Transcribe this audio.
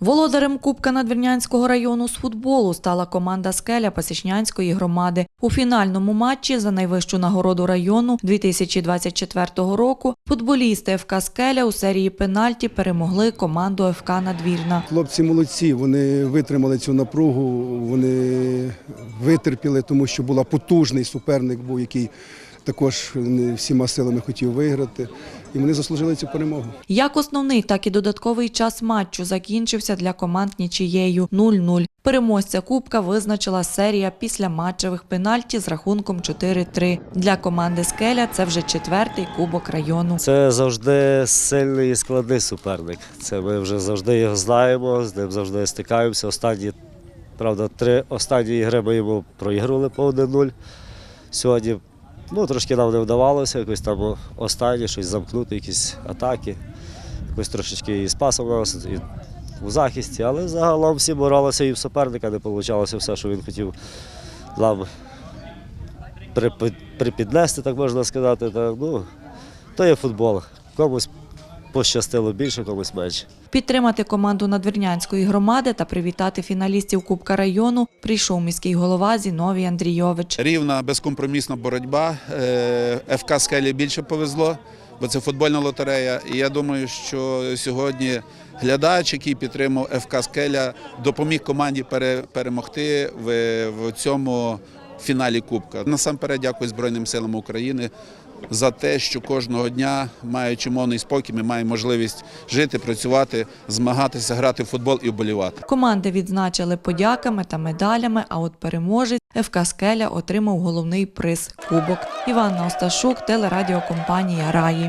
Володарем Кубка Надвірнянського району з футболу стала команда Скеля Пасічнянської громади. У фінальному матчі за найвищу нагороду району 2024 року футболісти ФК Скеля у серії пенальті перемогли команду ФК Надвірна. Хлопці молодці, вони витримали цю напругу, вони витерпіли, тому що була потужний суперник, був який також не всіма силами хотів виграти. І вони заслужили цю перемогу. Як основний, так і додатковий час матчу закінчився для команд нічією 0-0. Переможця Кубка визначила серія після матчевих пенальті з рахунком 4-3. Для команди Скеля це вже четвертий кубок району. Це завжди сильний і складний суперник. Це ми вже завжди його знаємо, з ним завжди стикаємося. Останні, правда, три останні ігри ми йому проіграли по 1-0. Сьогодні ну, трошки нам не вдавалося, якось там останнє щось замкнути, якісь атаки. Якось трошечки і спасом нас, і у захисті, але загалом всі боролися і в суперника не вийшло все, що він хотів нам припіднести, так можна сказати. Та, ну, то є футбол. Комусь пощастило більше, комусь менше. Підтримати команду Надвірнянської громади та привітати фіналістів Кубка району прийшов міський голова Зіновій Андрійович. Рівна безкомпромісна боротьба. Е, ФК Скелі більше повезло, бо це футбольна лотерея. І я думаю, що сьогодні глядач, який підтримав ФК Скеля, допоміг команді пере- перемогти в, фіналі Кубка. Насамперед дякую Збройним силам України. За те, що кожного дня, маючи мовний спокій, ми маємо можливість жити, працювати, змагатися, грати в футбол і вболівати. Команди відзначили подяками та медалями, а от переможець ФК Скеля отримав головний приз Кубок. Іванна Осташук, телерадіокомпанія Раї.